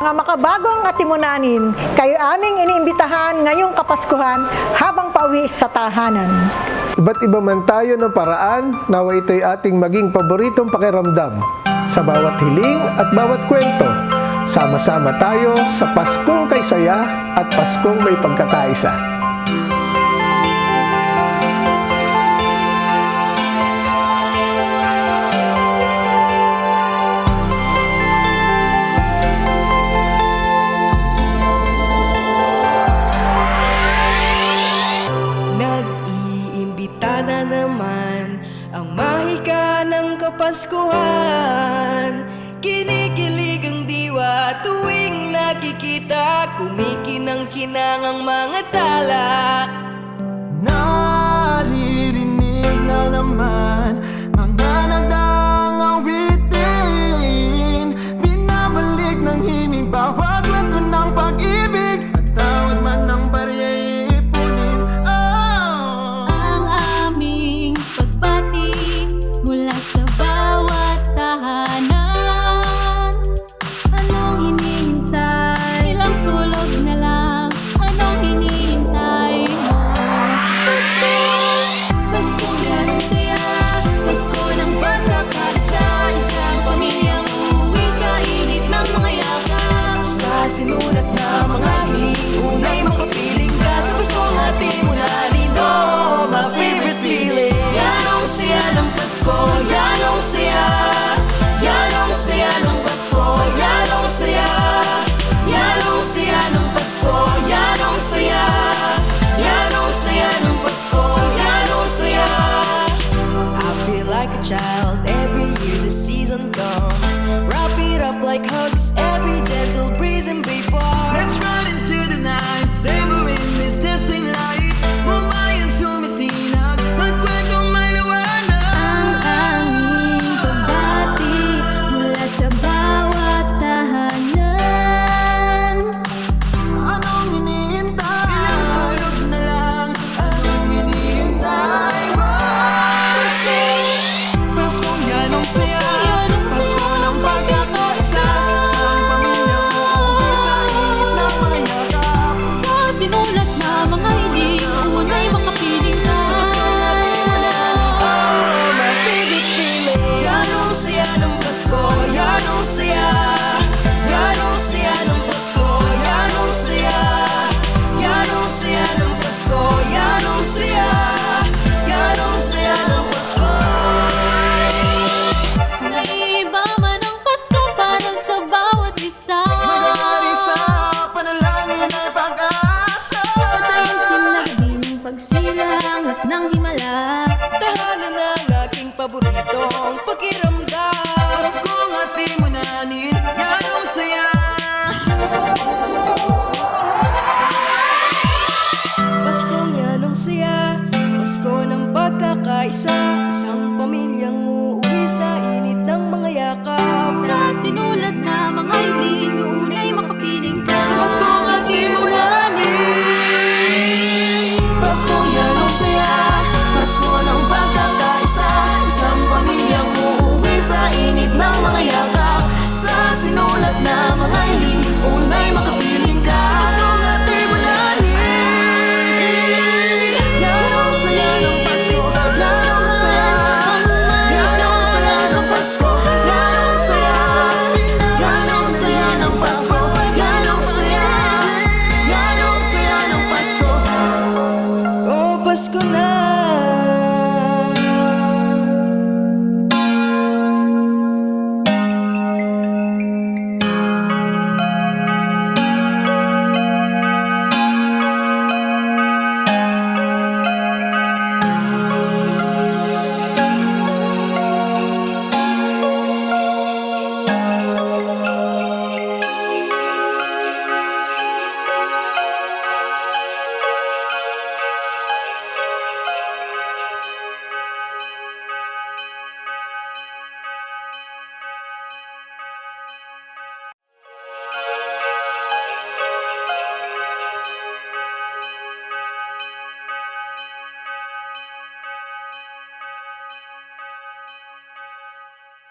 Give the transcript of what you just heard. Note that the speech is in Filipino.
Mga makabagong atimunanin, kayo aming iniimbitahan ngayong Kapaskuhan habang pauwi sa tahanan. Iba't iba man tayo ng paraan, nawa ito'y ating maging paboritong pakiramdam. Sa bawat hiling at bawat kwento, sama-sama tayo sa Paskong Kaysaya at Paskong May Pagkakaisa. ganda ng Kapaskuhan. Kinikilig ang diwa tuwing nakikita. Kumikinang kinang kinangang mga tala. Naririnig na naman every year the season comes. Wrap it up like hugs, every gentle breeze and before. Let's run. isa-isang pamilyang